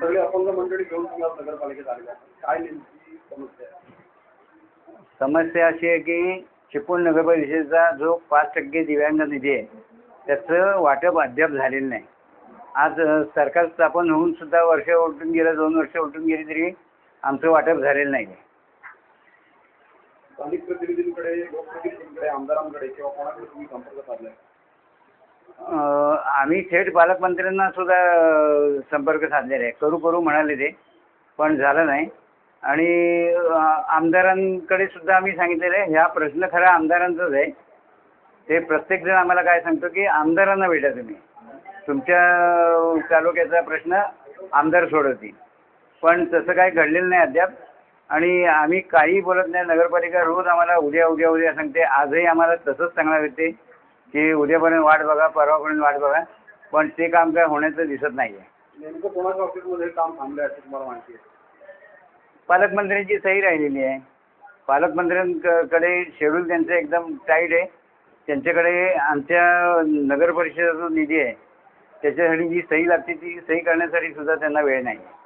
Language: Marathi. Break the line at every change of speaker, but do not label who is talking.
सगळे अपंग मंडळी घेऊन तुम्ही आज नगरपालिकेत आलेले. काय नेमकी समस्या आहे?
समस्या अशी आहे की चिपळूण नगर परिषदेचा जो पाच टक्के दिव्यांग निधी आहे त्याचं वाटप अद्याप झालेलं नाही. आज अ, सरकार स्थापन होऊन सुद्धा वर्ष उलटून गेलं दोन वर्ष उलटून गेली तरी आमचं वाटप झालेलं नाही. आहे
स्थानिक प्रतिनिधींकडे लोकप्रतिनिधींकडे आमदारांकडे किंवा कोणाकडे तुम्ही संपर्क साधलाय?
आम्ही थेट पालकमंत्र्यांना सुद्धा संपर्क साधलेला आहे. करू करू म्हणाले ते पण झालं नाही. आणि आमदारांकडे सुद्धा आम्ही सांगितलेलं आहे ह्या प्रश्न खरा आमदारांचाच आहे. ते प्रत्येकजण आम्हाला काय सांगतो की आमदारांना भेटा तुम्ही. तुमच्या तालुक्याचा प्रश्न आमदार सोडवतील. पण तसं काही घडलेलं नाही अद्याप. आणि आम्ही काही बोलत नाही. नगरपालिका रोज आम्हाला उद्या उद्या उद्या सांगते. आजही आम्हाला तसंच सांगणार होते की उद्यापर्यंत वाट बघा परवापर्यंत वाट बघा. पण ते काम काय होण्याचं दिसत नाही आहे
नेमकं कोणाच्या ऑफिसमध्ये हे काम थांबलंय असं तुम्हाला माहिती आहे?
पालकमंत्र्यांची सही राहिलेली आहे. पालकमंत्र्यांकडे शेड्यूल त्यांचं एकदम टाईट आहे. त्यांच्याकडे आमच्या नगर परिषदेचा जो निधी आहे त्याच्यासाठी जी सही लागते ती सही करण्यासाठी सुद्धा त्यांना वेळ नाही. आहे